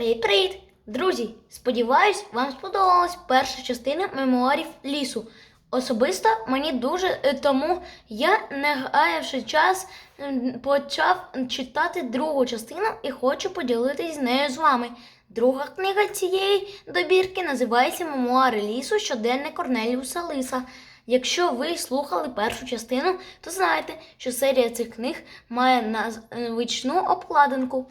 Привіт-привіт! Друзі! Сподіваюсь, вам сподобалась перша частина мемуарів лісу. Особисто мені дуже е, тому я, не гаявши час, почав читати другу частину і хочу поділитись з нею з вами. Друга книга цієї добірки називається Мемуари лісу щоденник Корнеліуса Лиса. Якщо ви слухали першу частину, то знаєте, що серія цих книг має назвичну обкладинку.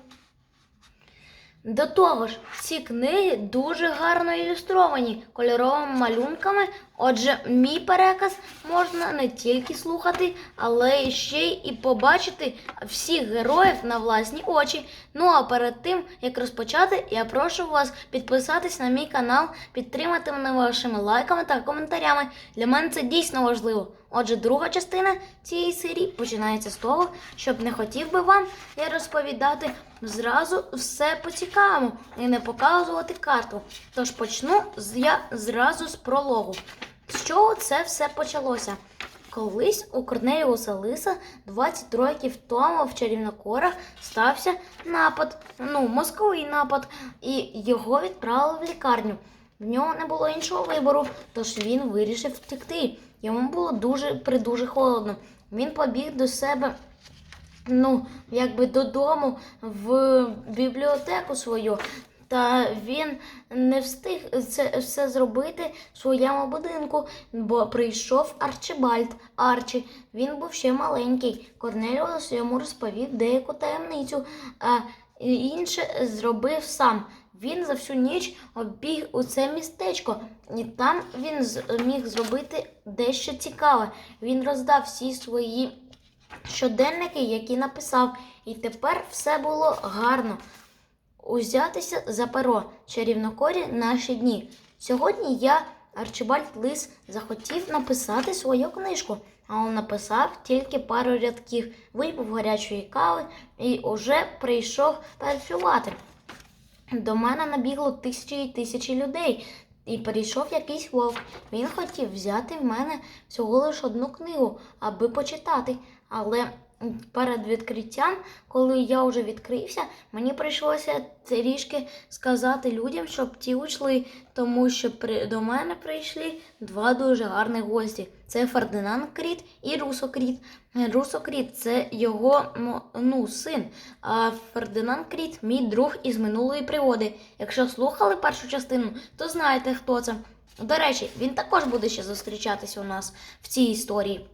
До того ж, ці книги дуже гарно ілюстровані кольоровими малюнками. Отже, мій переказ можна не тільки слухати, але ще й побачити всіх героїв на власні очі. Ну а перед тим як розпочати, я прошу вас підписатись на мій канал, підтримати мене вашими лайками та коментарями. Для мене це дійсно важливо. Отже, друга частина цієї серії починається з того, щоб не хотів би вам я розповідати зразу все по цікавому і не показувати карту. Тож почну я зразу з прологу. З чого це все почалося? Колись у Корнеліуса Лиса 20 років тому в Чарівнокорах стався напад, ну, мозковий напад, і його відправили в лікарню. В нього не було іншого вибору, тож він вирішив втекти. Йому було дуже придуже холодно. Він побіг до себе, ну, якби додому в бібліотеку свою. Та він не встиг це все зробити в своєму будинку, бо прийшов Арчибальд Арчі. Він був ще маленький. Корнеліус йому розповів деяку таємницю, а інше зробив сам. Він за всю ніч обіг у це містечко, і там він зміг зробити дещо цікаве. Він роздав всі свої щоденники, які написав, і тепер все було гарно. Узятися за перо чарівнокорі наші дні. Сьогодні я, Арчибальд Лис, захотів написати свою книжку, але написав тільки пару рядків, випив гарячої кави і уже прийшов працювати. До мене набігло тисячі і тисячі людей, і прийшов якийсь вовк. Він хотів взяти в мене всього лиш одну книгу, аби почитати. Але перед відкриттям, коли я вже відкрився, мені прийшлося трішки сказати людям, щоб ті ушли, тому що при, до мене прийшли два дуже гарних гості. Це Фердинанд Кріт і Русо Кріт. Русо Кріт це його ну, син, а Фердинанд Кріт мій друг із минулої пригоди. Якщо слухали першу частину, то знаєте, хто це. До речі, він також буде ще зустрічатися у нас в цій історії.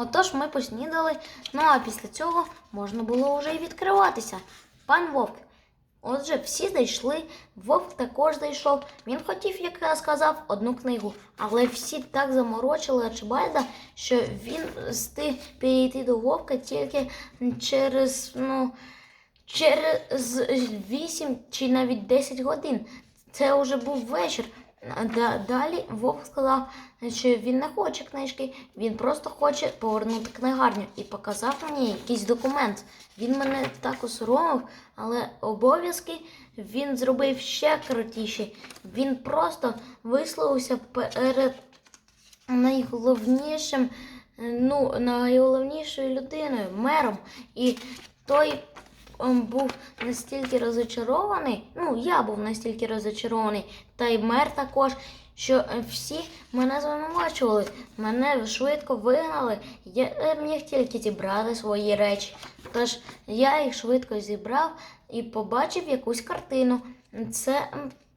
Отож ми поснідали, ну а після цього можна було вже й відкриватися. Пан Вовк. Отже, всі зайшли, Вовк також зайшов. Він хотів, як я сказав, одну книгу, але всі так заморочили Арчибальда, що він встиг перейти до Вовка тільки через, ну, через 8 чи навіть 10 годин. Це вже був вечір. Да- Далі Вовк сказав, що він не хоче книжки, він просто хоче повернути книгарню і показав мені якийсь документ. Він мене так осоромив, але обов'язки він зробив ще крутіші. Він просто висловився перед найголовнішим, ну, найголовнішою людиною, мером. І той був настільки розочарований, ну, я був настільки розочарований, та й мер також, що е, всі мене звинувачували, мене швидко вигнали, я е, міг тільки зібрати свої речі. Тож я їх швидко зібрав і побачив якусь картину. Це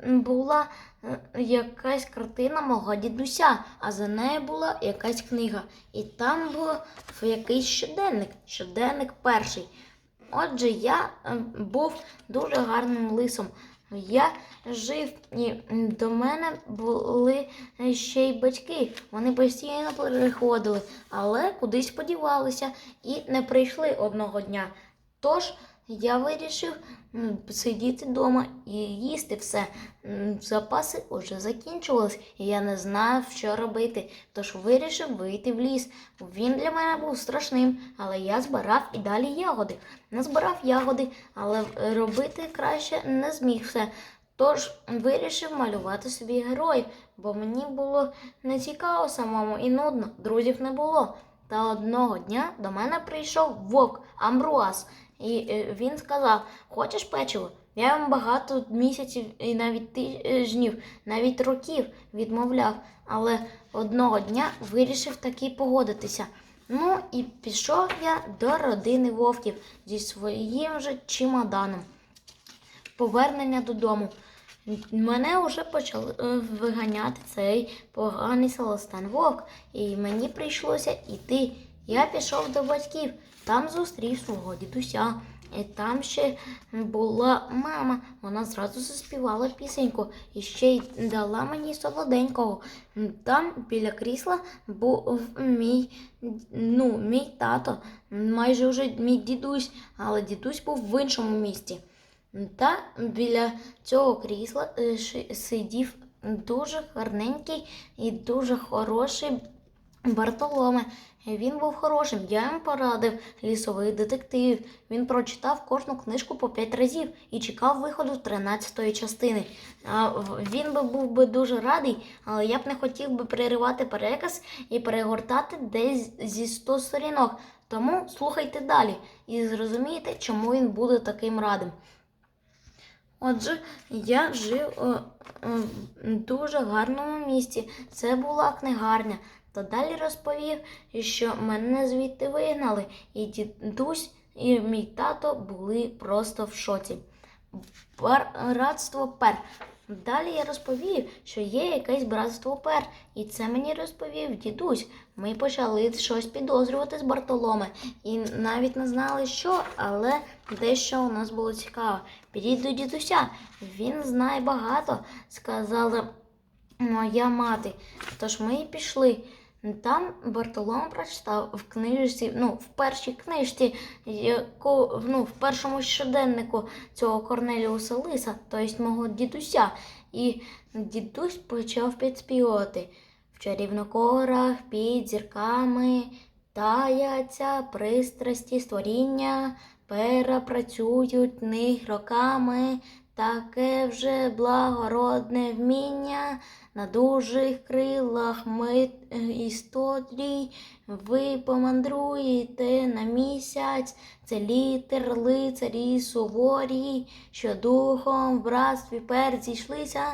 була е, якась картина мого дідуся, а за нею була якась книга. І там був якийсь щоденник, щоденник перший. Отже, я е, був дуже гарним лисом. Я жив і до мене були ще й батьки. Вони постійно приходили, але кудись подівалися і не прийшли одного дня. Тож я вирішив сидіти вдома і їсти все. Запаси вже закінчувались, і я не знав, що робити. Тож вирішив вийти в ліс. Він для мене був страшним, але я збирав і далі ягоди. Не збирав ягоди, але робити краще не зміг все. Тож вирішив малювати собі героїв, бо мені було не цікаво самому і нудно, друзів не було. Та одного дня до мене прийшов вовк Амбруаз, і е, він сказав: Хочеш печиво? Я вам багато місяців і навіть тижнів, навіть років відмовляв, але одного дня вирішив таки погодитися. Ну і пішов я до родини вовків зі своїм же чемоданом. Повернення додому. Мене вже почали е, виганяти цей поганий Селестан Вовк, і мені прийшлося йти. Я пішов до батьків, там зустрів свого дідуся. Там ще була мама, вона зразу заспівала пісеньку і ще й дала мені солоденького. Там біля крісла був мій, ну, мій тато, майже вже мій дідусь, але дідусь був в іншому місті. Та біля цього крісла е, сидів дуже гарненький і дуже хороший Бартоломе. Він був хорошим. Я йому порадив лісових детективів. Він прочитав кожну книжку по п'ять разів і чекав виходу 13-ї частини. Він би був би дуже радий, але я б не хотів би переривати переказ і перегортати десь зі 100 сторінок. Тому слухайте далі і зрозумієте, чому він буде таким радим. Отже, я жив е, е, в дуже гарному місті. Це була книгарня. Та далі розповів, що мене звідти вигнали, і дідусь і мій тато були просто в шоці. Братство пер. Далі я розповів, що є якесь братство пер, і це мені розповів дідусь. Ми почали щось підозрювати з Бартоломе, і навіть не знали, що, але дещо у нас було цікаве. Підіть до дідуся, він знає багато, сказала моя мати. Тож ми і пішли. Там Бартолом прочитав в книжці, ну, в першій книжці, яку, ну, в першому щоденнику цього Корнеліуса Лиса, тобто мого дідуся. І дідусь почав підспівати. В чарівнокорах під зірками таяться пристрасті створіння, перепрацюють них роками. Таке вже благородне вміння на дужих крилах мит історій ви помандруєте на місяць. Це літер лицарі суворі, що духом в братстві пер зійшлися.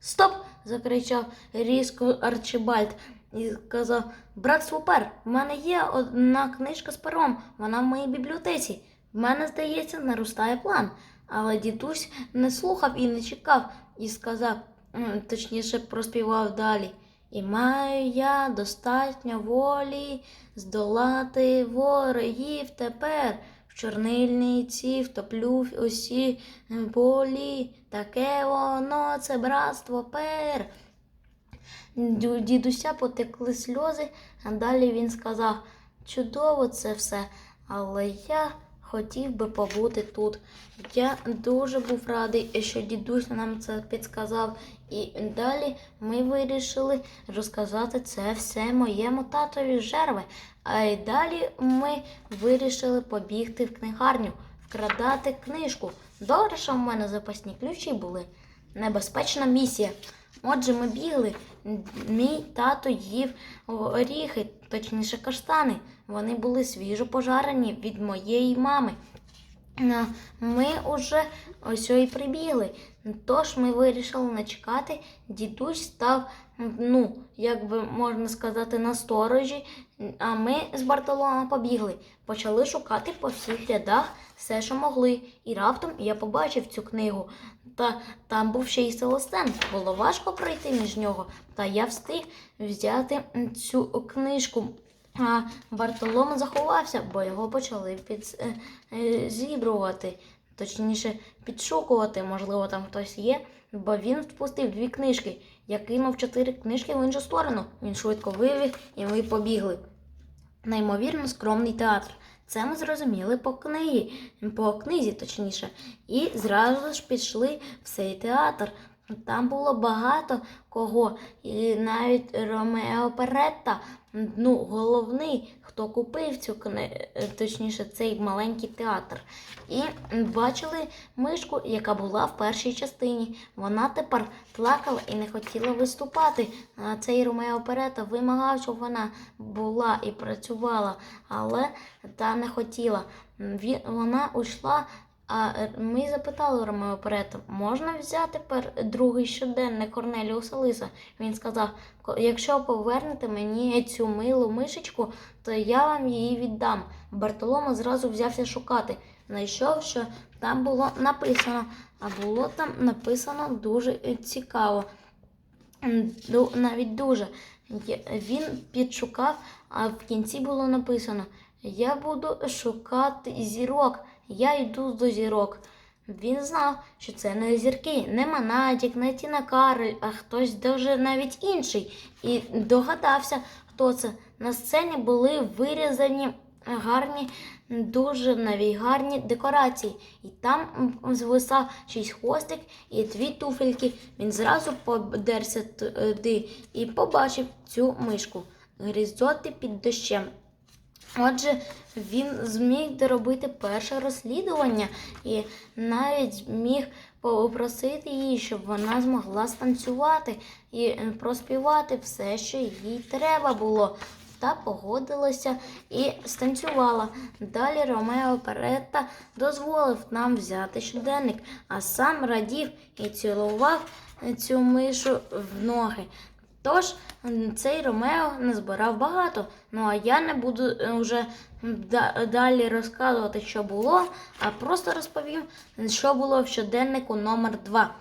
Стоп! закричав різко Арчибальд і сказав: Братство пер, в мене є одна книжка з пером, вона в моїй бібліотеці. В мене, здається, наростає план. Але дідусь не слухав і не чекав, і сказав, точніше, проспівав далі. І маю я достатньо волі здолати ворогів тепер. В чорнильниці втоплю усі болі, таке воно це братство пер. Дідуся потекли сльози, а далі він сказав: чудово це все, але я хотів би побути тут. Я дуже був радий, що дідусь нам це підсказав. І далі ми вирішили розказати це все моєму татові жерви. А й далі ми вирішили побігти в книгарню, вкрадати книжку. Добре, що в мене запасні ключі були. Небезпечна місія. Отже, ми бігли. Мій тато їв оріхи, точніше каштани. Вони були свіжо пожарені від моєї мами. Ми уже ось і прибігли. Тож ми вирішили не чекати. Дідусь став, ну, як би можна сказати, на сторожі. А ми з Бартолома побігли. Почали шукати по всіх рядах все, що могли. І раптом я побачив цю книгу. Та там був ще й Селестен. Було важко пройти між нього. Та я встиг взяти цю книжку. А Бартолом заховався, бо його почали під, е, е, зібрувати, точніше підшукувати, можливо, там хтось є, бо він впустив дві книжки. Я кинув чотири книжки в іншу сторону. Він швидко вивів, і ми побігли. Неймовірно скромний театр. Це ми зрозуміли по книгі, по книзі, точніше. І зразу ж пішли в цей театр. Там було багато кого, і навіть Ромео Перетта, ну, головний, хто купив цю кни... е, точніше, цей маленький театр. І бачили мишку, яка була в першій частині. Вона тепер плакала і не хотіла виступати. Цей Ромео Перетта вимагав, щоб вона була і працювала, але та не хотіла. Вона йшла А е, ми запитали Ромео Перето, можна взяти пер... другий щоденник Корнеліуса Лиса? Він сказав: якщо повернете мені цю милу мишечку, то я вам її віддам. Бартоломо зразу взявся шукати. Знайшов, що там було написано, а було там написано дуже е, цікаво. Навіть дуже. Він підшукав, а в кінці було написано: Я буду шукати зірок, я йду до зірок. Він знав, що це не зірки, не Монатік, не Тіна Карель, а хтось дуже навіть інший. І догадався, хто це. На сцені були вирізані гарні, дуже навіть гарні декорації. І там звисав чийсь хвостик і дві туфельки. Він зразу подерся туди і побачив цю мишку грізоти під дощем. Отже, він зміг доробити перше розслідування і навіть зміг попросити її, щоб вона змогла станцювати і е, проспівати все, що їй треба було. Та погодилася і станцювала. Далі Ромео Перетта дозволив нам взяти щоденник, а сам радів і цілував цю мишу в ноги. Тож цей Ромео назбирав багато. Ну а я не буду е, вже далі розказувати, що було, а просто розповім, що було в щоденнику номер 2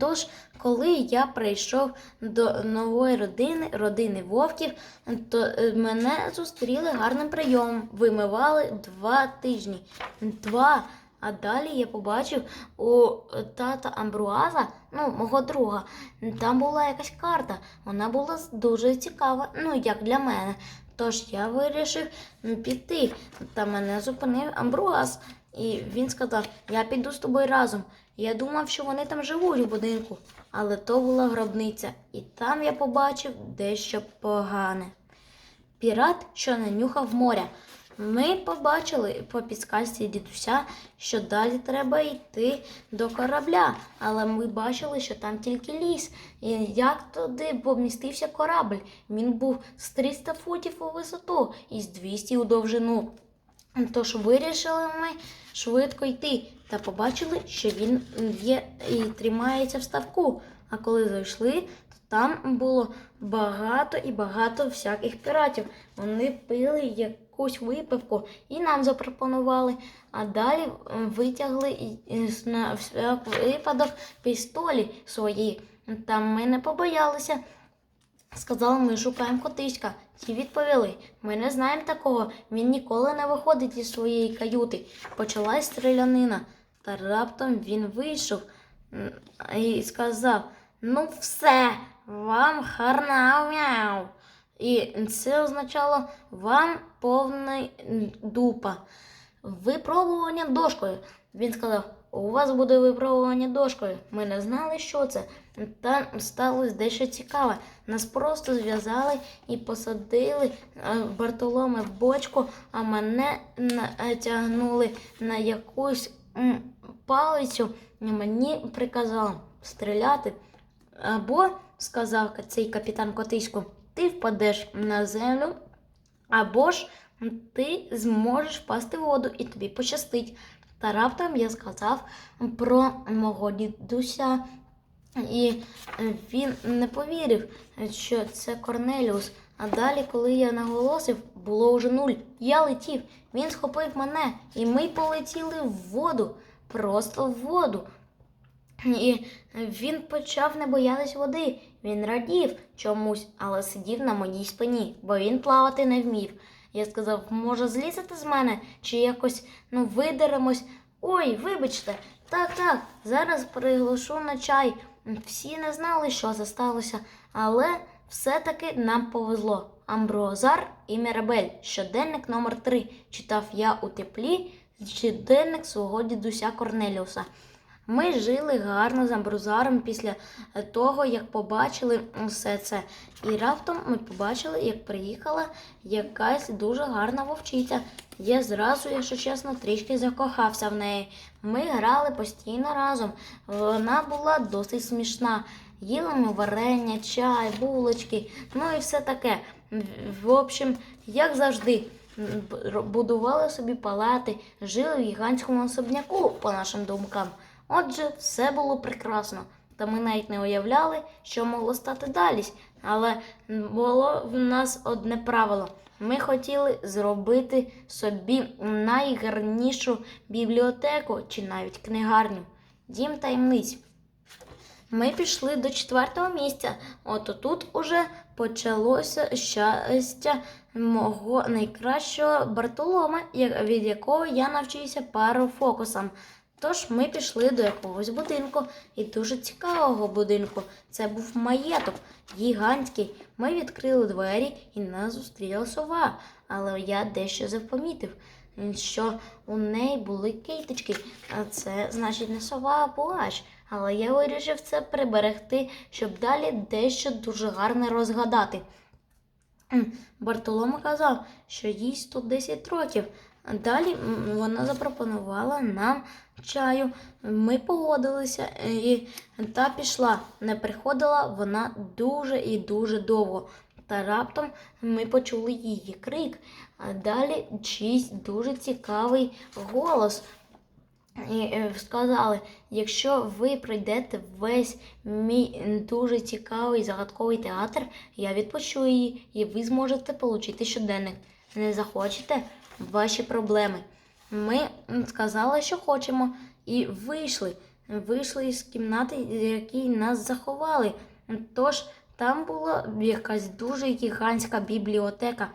Тож, коли я прийшов до нової родини, родини вовків, то е, мене зустріли гарним прийомом. Вимивали два тижні. Два. А далі я побачив у тата Амбруаза, ну, мого друга, там була якась карта. Вона була дуже цікава, ну як для мене. Тож я вирішив піти. Та мене зупинив Амбруаз. І він сказав: Я піду з тобою разом. Я думав, що вони там живуть у будинку, але то була гробниця, і там я побачив дещо погане. Пірат, що нанюхав моря. Ми побачили по підсказці дідуся, що далі треба йти до корабля, але ми бачили, що там тільки ліс. І як туди помістився корабль? Він був з 300 футів у висоту і з 200 у довжину. Тож вирішили ми швидко йти та побачили, що він є і тримається в ставку. А коли зайшли, то там було багато і багато всяких піратів. Вони пили якусь випивку і нам запропонували. А далі е, витягли і на випадок пістолі свої. Там ми не побоялися. Сказали, ми шукаємо котиська. Ті відповіли, ми не знаємо такого. Він ніколи не виходить із своєї каюти. Почалась стрілянина. Та раптом він вийшов і сказав: Ну, все, вам харна мяу. І це означало вам повний дупа. Випробування дошкою. Він сказав: у вас буде випробування дошкою. Ми не знали, що це. Там сталося дещо цікаве. Нас просто зв'язали і посадили е, Бартоломе в бочку, а мене натягнули на якусь палицю і мені приказали стріляти. Або, сказав цей капітан Котисько, ти впадеш на землю, або ж ти зможеш впасти в воду і тобі пощастить. Та раптом я сказав про мого дідуся, і він не повірив, що це Корнеліус. А далі, коли я наголосив, було вже нуль. Я летів, він схопив мене, і ми полетіли в воду, просто в воду. І він почав не боятись води. Він радів чомусь, але сидів на моїй спині, бо він плавати не вмів. Я сказав, може, злізати з мене, чи якось ну, видеремось. Ой, вибачте, так, так, зараз приглашу на чай. Всі не знали, що це сталося, але все-таки нам повезло. Амброзар і Мірабель. Щоденник номер 3 читав я у теплі, щоденник свого дідуся Корнеліуса. Ми жили гарно з Амброзаром після е, того, як побачили все це. І раптом ми побачили, як приїхала якась дуже гарна вовчиця. Я зразу, якщо чесно, трішки закохався в неї. Ми грали постійно разом. Вона була досить смішна. Їли ми варення, чай, булочки, ну і все таке. В- общем, як завжди. будували собі палати, жили в гігантському особняку, по нашим думкам. Отже, все було прекрасно. Та ми навіть не уявляли, що могло стати далі. Але було в нас одне правило. Ми хотіли зробити собі найгарнішу бібліотеку чи навіть книгарню. Дім таємниць. Ми пішли до четвертого місця. От тут уже почалося щастя мого найкращого Бартолома, від якого я навчився парофокусам. Тож ми пішли до якогось будинку, і дуже цікавого будинку. Це був маєток, гігантський. Ми відкрили двері і нас зустріла сова. Але я дещо запомітив, що у неї були киточки. А це значить не сова, а плащ. Але я вирішив це приберегти, щоб далі дещо дуже гарне розгадати. М, Бартоломе казав, що їй 110 років. Далі вона запропонувала нам чаю. Ми погодилися е, і та пішла. Не приходила вона дуже і дуже довго. Та раптом ми почули її крик, а далі чийсь дуже цікавий голос. І е, сказали, якщо ви пройдете весь мій дуже цікавий загадковий театр, я відпущу її, і ви зможете отримати щоденник. Не захочете ваші проблеми. Ми сказали, що хочемо, і вийшли. Вийшли із кімнати, в якій нас заховали. Тож там була якась дуже гігантська бібліотека.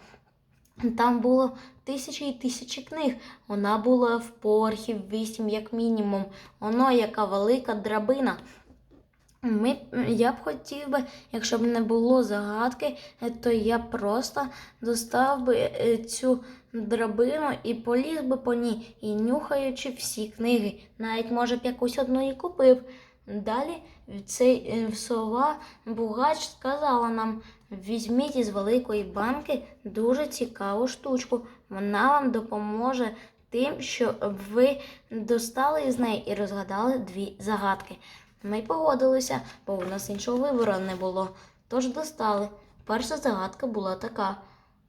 Там було тисячі і тисячі книг. Вона була в поверхів вісім, як мінімум. Воно яка велика драбина. Ми, я б хотів би, якщо б не було загадки, то я просто достав би е, цю драбину і поліз би по ній, і нюхаючи всі книги. Навіть, може б якусь одну і купив. Далі цей е, сова Бугач сказала нам: візьміть із великої банки дуже цікаву штучку. Вона вам допоможе тим, що ви достали із неї і розгадали дві загадки. Ми погодилися, бо у нас іншого вибору не було. Тож достали. Перша загадка була така: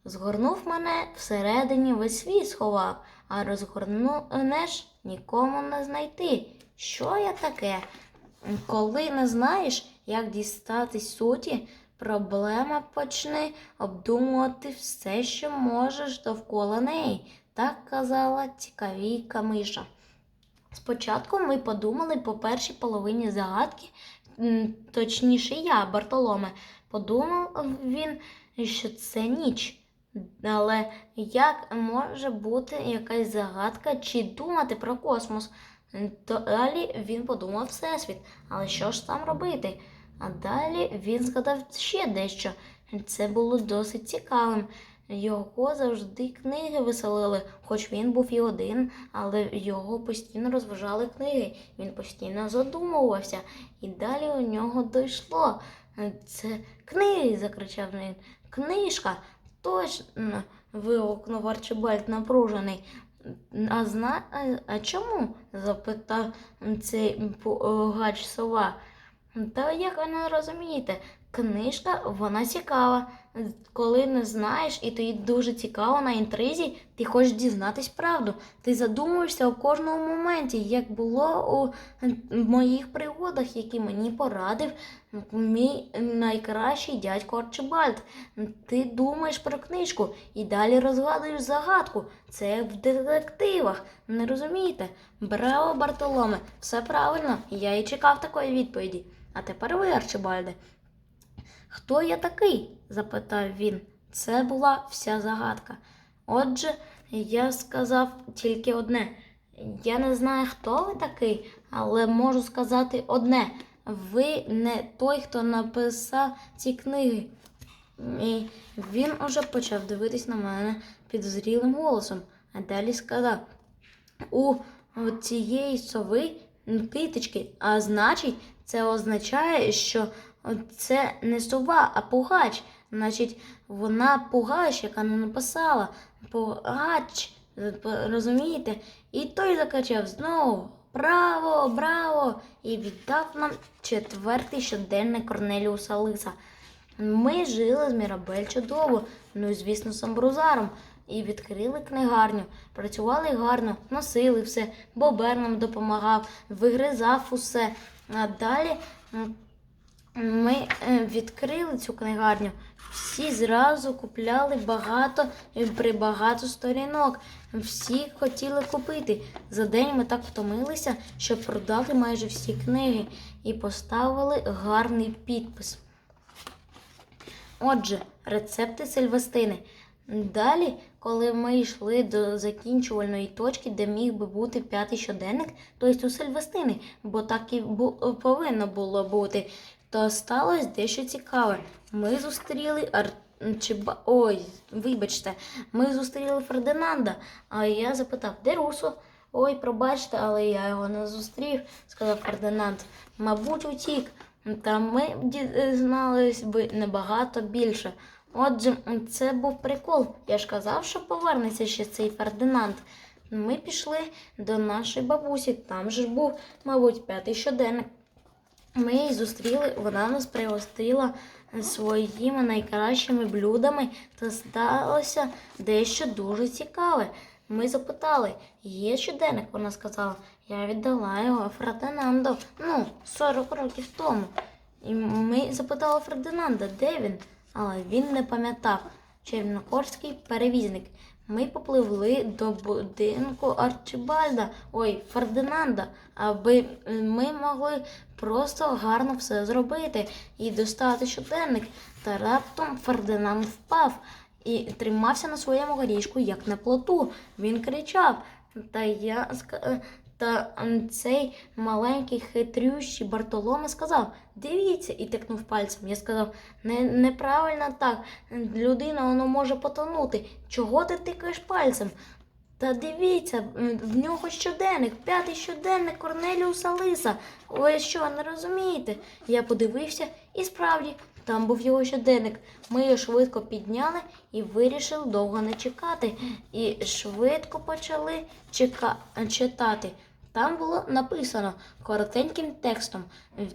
згорнув мене всередині весь світ сховав, а розгорнеш нікому не знайти. Що я таке? Коли не знаєш, як дістатись суті, проблема почни обдумувати все, що можеш довкола неї, так казала цікавійка миша. Спочатку ми подумали по першій половині загадки, точніше я, Бартоломе, подумав він, що це ніч. Але як може бути якась загадка чи думати про космос? Далі він подумав Всесвіт, але що ж там робити? А далі він згадав ще дещо. Це було досить цікавим. Його завжди книги веселили, хоч він був і один, але його постійно розважали книги. Він постійно задумувався, і далі у нього дійшло. Це книги, закричав він. Книжка. Точно. вигукнув Арчибальд напружений. А зна... а, чому? запитав цей гач сова. Та як ви не розумієте, книжка вона цікава. Коли не знаєш, і тобі дуже цікаво на інтризі, ти хочеш дізнатись правду. Ти задумуєшся у кожному моменті, як було у моїх пригодах, які мені порадив мій найкращий дядько Арчибальд. Ти думаєш про книжку і далі розгадуєш загадку. Це в детективах. Не розумієте? Браво, Бартоломе, все правильно. Я і чекав такої відповіді. А тепер ви, Арчибальде. Хто я такий? запитав він. Це була вся загадка. Отже, я сказав тільки одне. Я не знаю, хто ви такий, але можу сказати одне. Ви не той, хто написав ці книги. І він уже почав дивитись на мене підозрілим голосом, а далі сказав: у цієї сови китички, а значить, це означає, що це не сова, а пугач. Значить, вона пугач, яка не написала. Пугач, розумієте? І той закачав знову. Браво, браво! І віддав нам четвертий щоденник Корнеліуса Лиса. Ми жили з Мірабель чудово, ну і звісно, з Амбрузаром. і відкрили книгарню. Працювали гарно, носили все, бобер нам допомагав, вигризав усе. А далі ми е, відкрили цю книгарню. Всі зразу купляли багато прибагато сторінок. Всі хотіли купити. За день ми так втомилися, що продали майже всі книги і поставили гарний підпис. Отже, рецепти Сильвестини. Далі, коли ми йшли до закінчувальної точки, де міг би бути п'ятий щоденник, тобто у Сильвестини, бо так і повинно було бути, то сталося дещо цікаве. Ми зустріли Ар... Чиба... Ой, вибачте, ми зустріли Фердинанда, а я запитав, де Русо? Ой, пробачте, але я його не зустрів, сказав Фердинанд. Мабуть, утік. Та ми дізнались би набагато більше. Отже, це був прикол. Я ж казав, що повернеться ще цей Фердинанд. Ми пішли до нашої бабусі, там же ж був, мабуть, п'ятий щоденник. Ми її зустріли, вона нас пригостила своїми найкращими блюдами та сталося дещо дуже цікаве. Ми запитали, є щоденник, вона сказала, я віддала його Фердинанду, ну, 40 років тому. І ми запитали Фердинанда, де він, але він не пам'ятав. Черногорський перевізник. Ми попливли до будинку Арчибальда, ой, Фердинанда, аби ми могли просто гарно все зробити і достати щоденник. Та раптом Фердинанд впав і тримався на своєму горішку, як на плоту. Він кричав. Та я та цей маленький хитрющий Бартоломе сказав: Дивіться, і тикнув пальцем. Я сказав, не, неправильно так. Людина воно може потонути. Чого ти тикаєш пальцем? Та дивіться, в нього щоденник, п'ятий щоденник Корнеліуса Лиса. Ви що, не розумієте? Я подивився, і справді, там був його щоденник. Ми його швидко підняли і вирішили довго не чекати. І швидко почали чека... читати. Там було написано коротеньким текстом.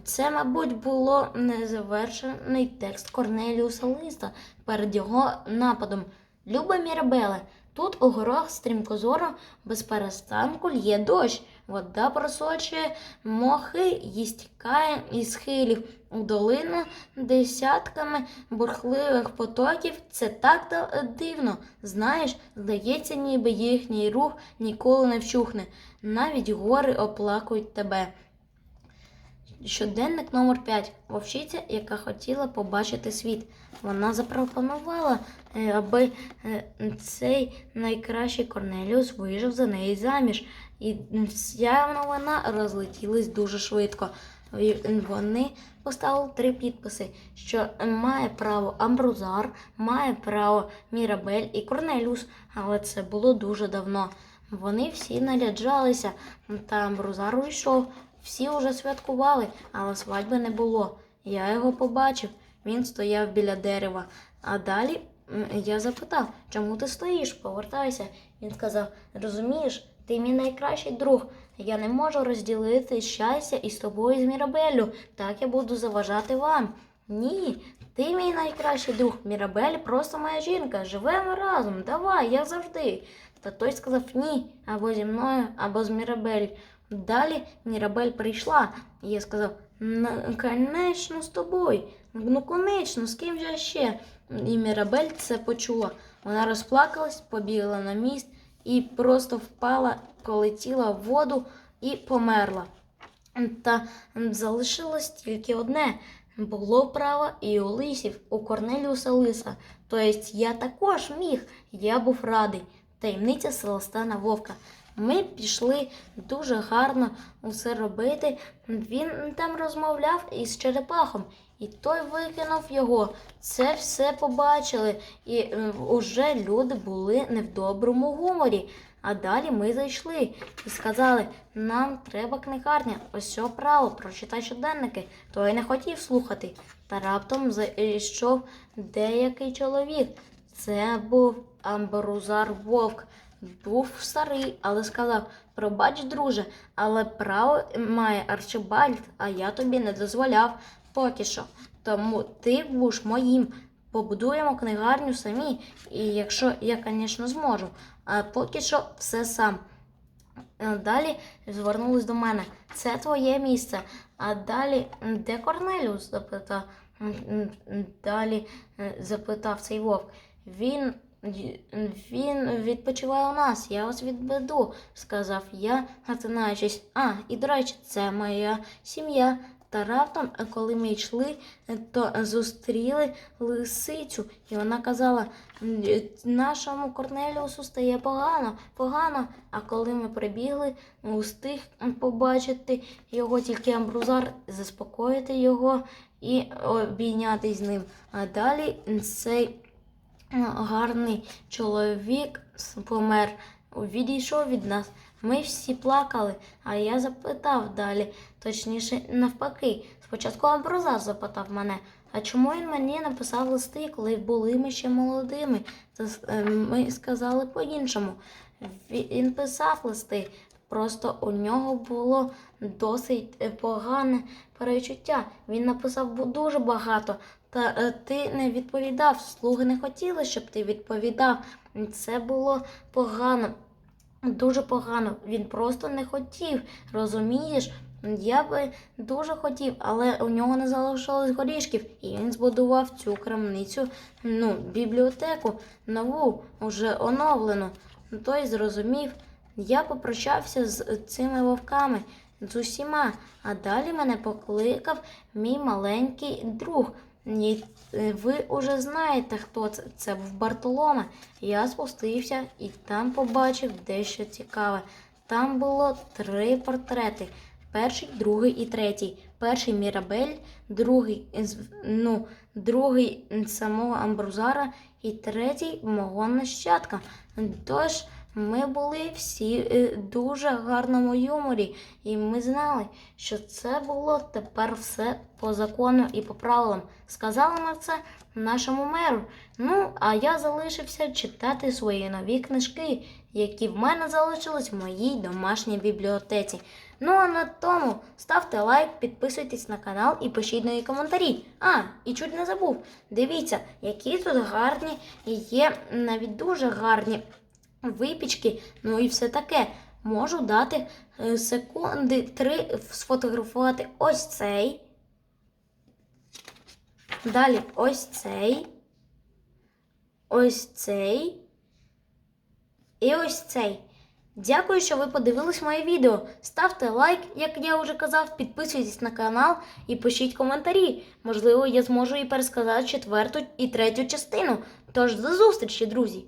Це, мабуть, було незавершений текст Корнеліуса Листа перед його нападом. Люба Мірабеле, тут у горах стрімкозоро без перестанку лє дощ. Вода просочує мохи і стікає із схилів у долину десятками бурхливих потоків. Це так дивно. Знаєш, здається, ніби їхній рух ніколи не вщухне. Навіть гори оплакують тебе. Щоденник номер 5 Вовчиця, яка хотіла побачити світ. Вона запропонувала, е, аби е, цей найкращий Корнеліус вийшов за неї заміж. І ця новина розлетілась дуже швидко. Вони поставили три підписи, що має право Амбрузар, має право Мірабель і Корнеліус, але це було дуже давно. Вони всі наряджалися, та Амбрузар уйшов. Всі вже святкували, але свадьби не було. Я його побачив. Він стояв біля дерева. А далі я запитав, чому ти стоїш? Повертайся. Він сказав: розумієш, ти мій найкращий друг. Я не можу розділити щастя із тобою з Мірабеллю. Так я буду заважати вам. Ні, ти мій найкращий друг. Мірабель просто моя жінка. Живемо разом. Давай, я завжди. Та той сказав ні, або зі мною, або з Мірабель. Далі Мірабель прийшла, і я сказав: «Ну, конечно, з тобою. Ну, конечно, з ким же ще? І Мірабель це почула. Вона розплакалась, побігла на міст і просто впала, полетіла в воду і померла. Та залишилось тільки одне. Було право і у лисів, у Корнеліуса Лиса. Тобто я також міг, я був радий. Таємниця Селестана Вовка. Ми пішли дуже гарно усе робити. Він там розмовляв із черепахом, і той викинув його. Це все побачили, і уже люди були не в доброму гуморі. А далі ми зайшли і сказали, нам треба книгарня, ось право, прочитай щоденники. Той не хотів слухати. Та раптом зайшов деякий чоловік. Це був Амбрузар Вовк. Був старий, але сказав: пробач, друже, але право має Арчибальд, а я тобі не дозволяв поки що. Тому ти будеш моїм. побудуємо книгарню самі, і якщо я, звісно, зможу. А поки що все сам. Е, Далі звернулись до мене. Це твоє місце. А далі, де Корнеліус? запитав. Далі е, запитав цей вовк. Він, він відпочиває у нас, я вас відведу, сказав я, натинаючись. А, і до речі, це моя сім'я. Та раптом, е, коли ми йшли, е, то зустріли лисицю, і вона казала: е, нашому Корнеліусу стає погано, погано. А коли ми прибігли, устиг побачити його тільки амбрузар, заспокоїти його і обійнятись з ним. А далі цей е, гарний чоловік помер, відійшов від нас. Ми всі плакали, а я запитав далі, точніше, навпаки. Спочатку Амброзар запитав мене, а чому він мені написав листи, коли були ми ще молодими? Е, ми сказали по-іншому. Він писав листи, просто у нього було досить е, погане перечуття. Він написав дуже багато, та е, ти не відповідав. Слуги не хотіли, щоб ти відповідав. Це було погано. Дуже погано. Він просто не хотів. Розумієш? Я би дуже хотів, але у нього не залишилось горішків, і він збудував цю крамницю, ну, бібліотеку нову, уже оновлену. Той зрозумів. Я попрощався з цими вовками, з усіма, а далі мене покликав мій маленький друг. І е, ви уже знаєте, хто це. Це був Бартоломе. Я спустився і там побачив дещо цікаве. Там було три портрети: перший, другий і третій. Перший Мірабель, другий ну, другий самого Амбрузара і третій мого нащадка. Тож ми були всі е, дуже гарному юморі, і ми знали, що це було тепер все по закону і по правилам. Сказали ми це нашому меру. Ну, а я залишився читати свої нові книжки, які в мене залишились в моїй домашній бібліотеці. Ну а на тому ставте лайк, підписуйтесь на канал і пишіть нові коментарі. А, і чуть не забув. Дивіться, які тут гарні є навіть дуже гарні випічки, ну і все таке. Можу дати е, секунди три сфотографувати ось цей. Далі ось цей. Ось цей. І ось цей. Дякую, що ви подивились моє відео. Ставте лайк, як я вже казав, підписуйтесь на канал і пишіть коментарі. Можливо, я зможу і пересказати четверту і третю частину. Тож до зустрічі, друзі!